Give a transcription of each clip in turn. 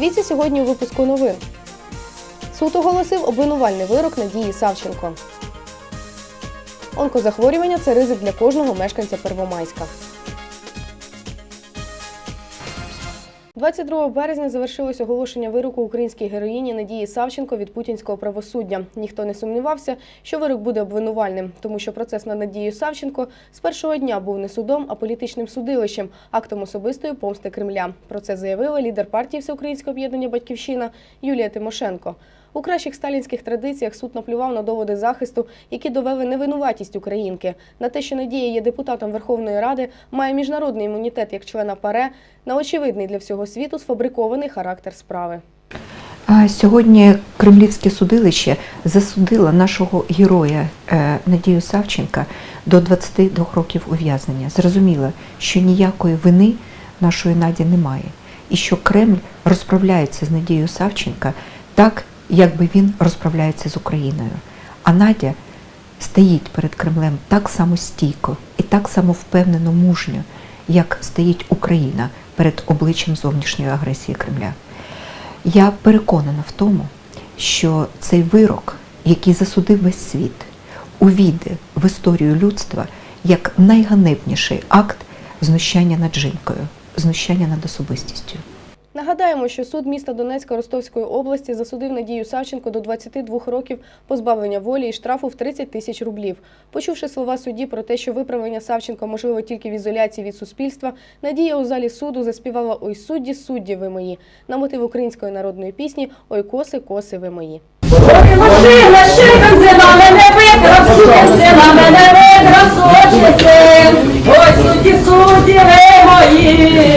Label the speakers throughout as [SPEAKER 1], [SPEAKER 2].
[SPEAKER 1] Дивіться сьогодні у випуску новин. Суд оголосив обвинувальний вирок Надії Савченко. Онкозахворювання це ризик для кожного мешканця Первомайська. 22 березня завершилось оголошення вироку українській героїні Надії Савченко від путінського правосуддя. Ніхто не сумнівався, що вирок буде обвинувальним, тому що процес над Надією Савченко з першого дня був не судом, а політичним судилищем, актом особистої помсти Кремля. Про це заявила лідер партії Всеукраїнського об'єднання Батьківщина Юлія Тимошенко. У кращих сталінських традиціях суд наплював на доводи захисту, які довели невинуватість українки, на те, що Надія є депутатом Верховної Ради, має міжнародний імунітет як члена ПАРЕ, на очевидний для всього світу сфабрикований характер справи.
[SPEAKER 2] Сьогодні Кремлівське судилище засудило нашого героя е, Надію Савченка до 22 років ув'язнення. Зрозуміло, що ніякої вини нашої Наді немає, і що Кремль розправляється з Надією Савченка так, як би він розправляється з Україною. А Надя стоїть перед Кремлем так само стійко і так само впевнено мужньо, як стоїть Україна перед обличчям зовнішньої агресії Кремля. Я переконана в тому, що цей вирок, який засудив весь світ, увійде в історію людства як найганебніший акт знущання над жінкою, знущання над особистістю.
[SPEAKER 1] Нагадаємо, що суд міста Донецька Ростовської області засудив Надію Савченко до 22 років позбавлення волі і штрафу в 30 тисяч рублів. Почувши слова судді про те, що виправлення Савченко можливо тільки в ізоляції від суспільства, Надія у залі суду заспівала Ой судді, судді ви мої на мотив української народної пісні Ой коси, коси ви мої.
[SPEAKER 3] Ой, судді, судді, ви мої,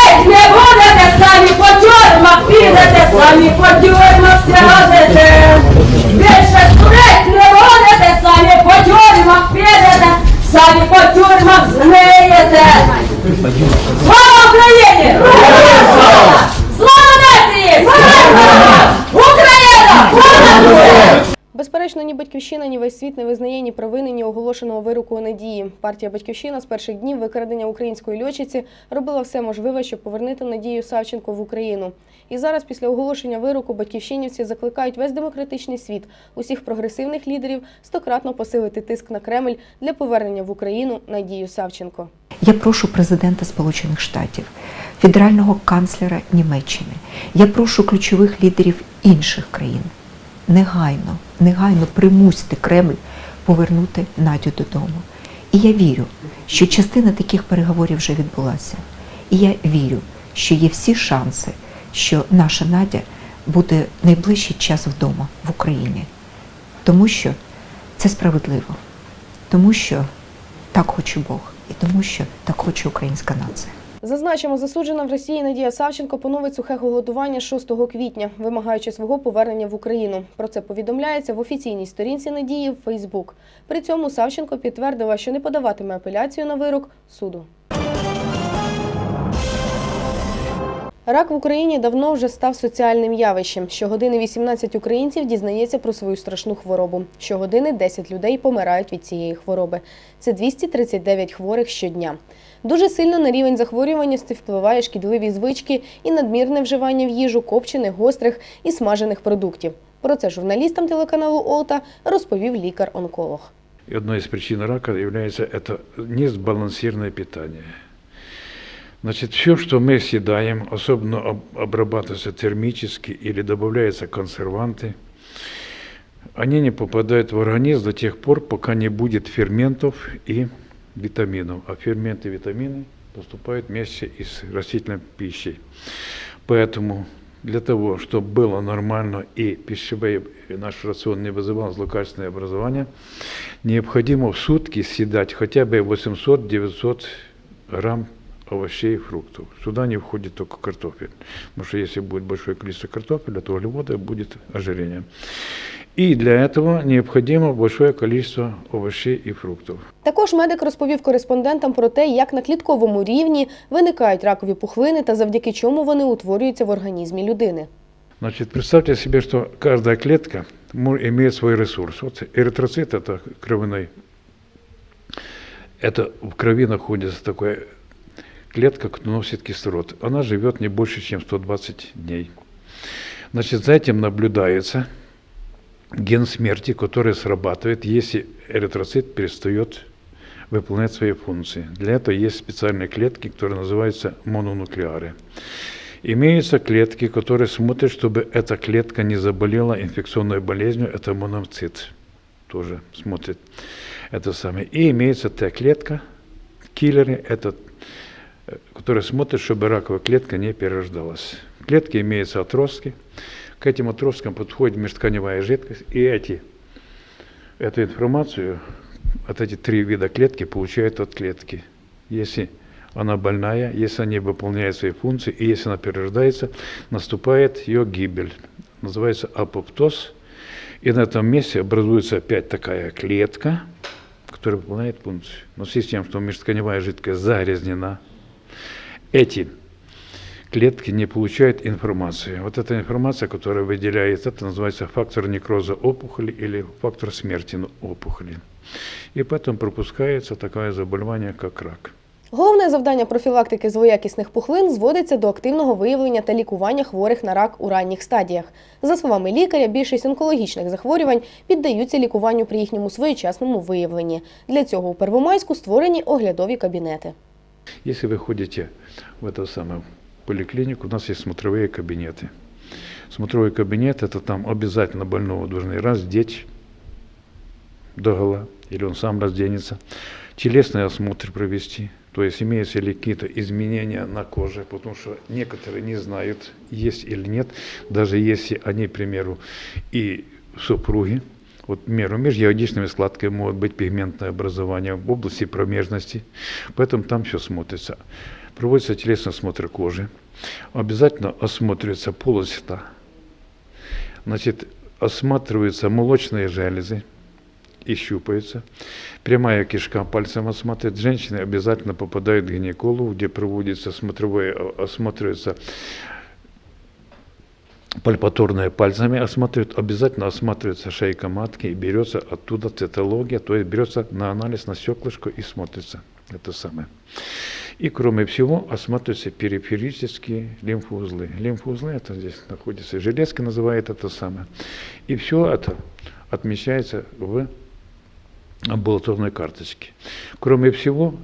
[SPEAKER 3] судить не будете, самі по тюрмах підете, самі по тюрмах сядете. Більше сурить не будете, самі по тюрмах підете, самі по тюрмах згниєте. Слава Україні! Слава нації!
[SPEAKER 1] Безперечно, ні батьківщина, ні весь світ не визнає ні провини, ні оголошеного вироку у надії. Партія Батьківщина з перших днів викрадення української льотчиці робила все можливе, щоб повернути Надію Савченко в Україну. І зараз, після оголошення вироку, батьківщинівці закликають весь демократичний світ, усіх прогресивних лідерів стократно посилити тиск на Кремль для повернення в Україну Надію Савченко.
[SPEAKER 2] Я прошу президента Сполучених Штатів, федерального канцлера Німеччини. Я прошу ключових лідерів інших країн. Негайно, негайно примусьте Кремль повернути Надю додому. І я вірю, що частина таких переговорів вже відбулася. І я вірю, що є всі шанси, що наша Надя буде найближчий час вдома в Україні. Тому що це справедливо, тому що так хоче Бог, і тому що так хоче українська нація.
[SPEAKER 1] Зазначимо, засуджена в Росії Надія Савченко поновить сухе голодування 6 квітня, вимагаючи свого повернення в Україну. Про це повідомляється в офіційній сторінці Надії в Фейсбук. При цьому Савченко підтвердила, що не подаватиме апеляцію на вирок суду. Рак в Україні давно вже став соціальним явищем. Щогодини 18 українців дізнається про свою страшну хворобу. Щогодини 10 людей помирають від цієї хвороби. Це 239 хворих щодня. Дуже сильно на рівень захворюваності впливає шкідливі звички і надмірне вживання в їжу копчених, гострих і смажених продуктів. Про це журналістам телеканалу Олта розповів лікар-онколог.
[SPEAKER 4] И одной из причин рака является это несбалансированное питание. Значит, все, что мы съедаем, особенно об- обрабатывается термически или добавляются консерванты, они не попадают в организм до тех пор, пока не будет ферментов и витаминов. А ферменты витамины поступают вместе и с растительной пищей. Поэтому для того, чтобы было нормально и пищевой и наш рацион не вызывал злокачественное образование, необходимо в сутки съедать хотя бы 800-900 грамм овощей и фруктов. Сюда не входит только картофель. Потому что если будет большое количество картофеля, то углевода будет ожирение. И для этого необходимо большое количество овощей и фруктов.
[SPEAKER 1] Також медик розповів кореспондентам про те, як на клітковому рівні виникають ракові пухлини та завдяки чому вони утворюються в організмі людини.
[SPEAKER 4] Значит, представьте себе, что каждая клетка мо- имеет свой ресурс. Вот эритроцит – это кровяной. Это в крови находится такая клетка, которая носит кислород. Она живет не больше, чем 120 дней. Значит, за этим наблюдается ген смерти, который срабатывает, если эритроцит перестает выполнять свои функции. Для этого есть специальные клетки, которые называются мононуклеары. Имеются клетки, которые смотрят, чтобы эта клетка не заболела инфекционной болезнью, это моноцит. Тоже смотрит это самое. И имеется Т-клетка, киллеры, это, которые смотрят, чтобы раковая клетка не перерождалась. В клетке имеются отростки. К этим отросткам подходит межтканевая жидкость, и эти, эту информацию, от эти три вида клетки получают от клетки. Если она больная, если она не выполняет свои функции, и если она перерождается, наступает ее гибель. Называется апоптоз. И на этом месте образуется опять такая клетка, которая выполняет функцию. Но в связи с тем, что межтканевая жидкость загрязнена, эти клетки не получают информации. Вот эта информация, которая выделяется, это называется фактор некроза опухоли или фактор смерти опухоли. И поэтому пропускается такое заболевание, как рак.
[SPEAKER 1] Головне завдання профілактики злоякісних пухлин зводиться до активного виявлення та лікування хворих на рак у ранніх стадіях. За словами лікаря, більшість онкологічних захворювань піддаються лікуванню при їхньому своєчасному виявленні. Для цього у Первомайську створені оглядові кабінети.
[SPEAKER 4] Если вы ходите в эту самую поликлинику, у нас есть смотровые кабинеты. Смотровой кабинет – это там обязательно больного должны раздеть догола, или он сам разденется, телесный осмотр провести, то есть имеются ли какие-то изменения на коже, потому что некоторые не знают, есть или нет, даже если они, к примеру, и супруги, вот, между ягодичными складками может быть пигментное образование в области промежности, поэтому там все смотрится. Проводится телесный осмотр кожи, обязательно осматривается полость рта, значит, осматриваются молочные железы, и щупаются. Прямая кишка пальцем осматривает. Женщины обязательно попадают к гинекологу, где проводится смотровое, э, осматривается пальпаторные пальцами осматривают, обязательно осматривается шейка матки и берется оттуда цитология, то есть берется на анализ на стеклышко и смотрится это самое. И кроме всего осматриваются периферические лимфоузлы. Лимфоузлы это здесь находится, железки называют это самое. И все это отмечается в амбулаторной карточке. Кроме всего,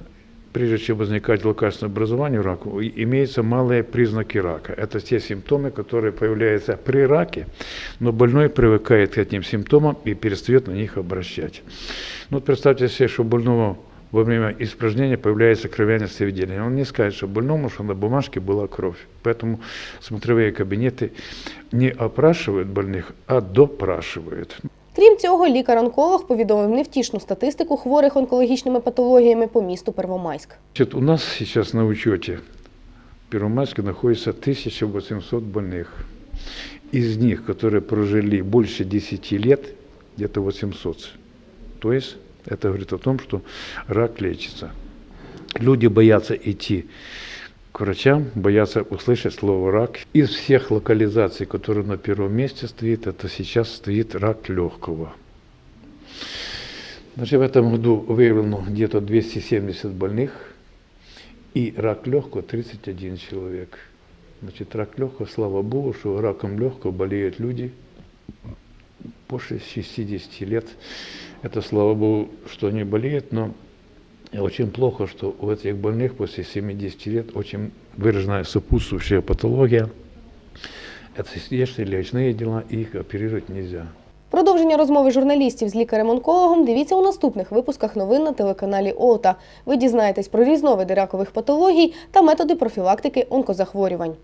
[SPEAKER 4] прежде чем возникает лекарственное образование раку, и- имеются малые признаки рака. Это те симптомы, которые появляются при раке, но больной привыкает к этим симптомам и перестает на них обращать. Ну, представьте себе, что больного во время испражнения появляется кровянистое выделение. Он не скажет, что больному, что на бумажке была кровь. Поэтому смотровые кабинеты не опрашивают больных, а допрашивают.
[SPEAKER 1] Крім цього, лікар-онколог повідомив невтішну статистику хворих онкологічними патологіями по місту Первомайськ.
[SPEAKER 4] Значит, у нас сейчас на учете в Первомайске находится 1800 больных. Из них, которые прожили больше 10 лет, где-то 800. То есть это говорит о том, что рак лечится. Люди боятся идти К врачам, боятся услышать слово рак. Из всех локализаций, которые на первом месте стоит, это сейчас стоит рак легкого. Значит, в этом году выявлено где-то 270 больных, и рак легкого 31 человек. Значит, рак легкого, слава богу, что раком легкого болеют люди после 60 лет. Это, слава богу, что они болеют, но очень плохо, что у этих больных после 70 лет очень выраженная сопутствующая патология. Это сердечные лечные дела, и их оперировать нельзя.
[SPEAKER 1] Продовження розмови журналістів з лікарем-онкологом дивіться у наступних випусках новин на телеканалі ООТА. Ви дізнаєтесь про різновиди ракових патологій та методи профілактики онкозахворювань.